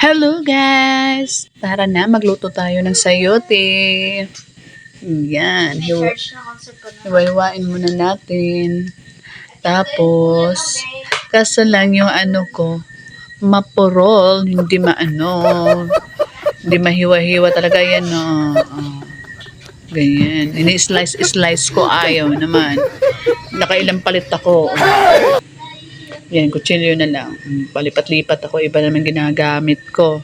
Hello guys! Tara na, magluto tayo ng sayote. Yan. Hiwa-hiwain muna natin. Tapos, kaso lang yung ano ko, mapurol, hindi maano, hindi mahiwa-hiwa talaga yan, no. Oh. Ganyan. Ini-slice-slice ko, ayaw naman. Nakailang palit ako. Yan, kutsilyo na lang. Mm, Palipat-lipat ako, iba naman ginagamit ko.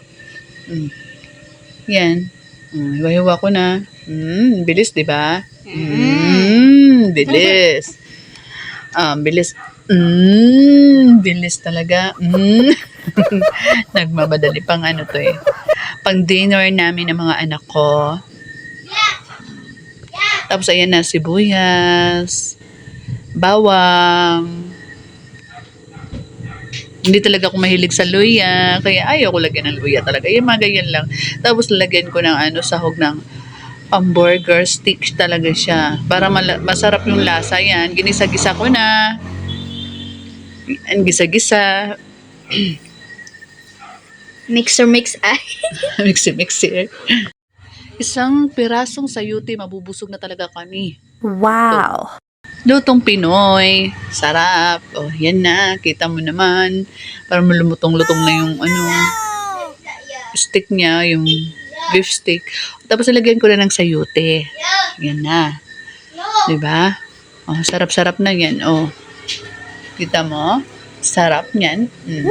Mm. Yan. Mm, hiwa-hiwa ko na. Mm, bilis, di ba? Mm, bilis. Ah, bilis. Mm, bilis talaga. Mm. Nagmamadali pang ano to eh. Pang dinner namin ng mga anak ko. Tapos ayan na sibuyas, bawang. Hindi talaga ako mahilig sa luya, kaya ayaw ko lagyan ng luya talaga. Yung mga ganyan lang. Tapos lagyan ko ng ano, sahog ng hamburger stick talaga siya. Para masarap yung lasa yan. Ginisa-gisa ko na. Ang gisa-gisa. Mixer mix ay. Mixi-mixi. Isang pirasong sayuti, mabubusog na talaga kami. Wow. Lutong Pinoy. Sarap. Oh, yan na. Kita mo naman. Parang lumutong-lutong na yung ano, stick niya, yung beef stick. Tapos nilagyan ko na ng sayute. Yan na. 'Di ba? Oh, sarap-sarap na yan. Oh. Kita mo? Sarap niyan. Mm.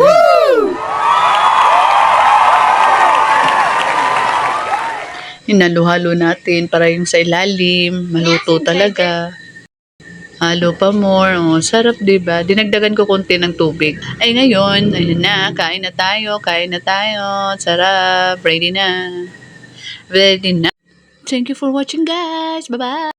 Hinalu-halo natin para yung sa ilalim, maluto talaga. Halo pa more. Oh, sarap, 'di ba? Dinagdagan ko konti ng tubig. Ay ngayon, ayun na, kain na tayo, kain na tayo. Sarap, ready na. Ready na. Thank you for watching, guys. Bye-bye.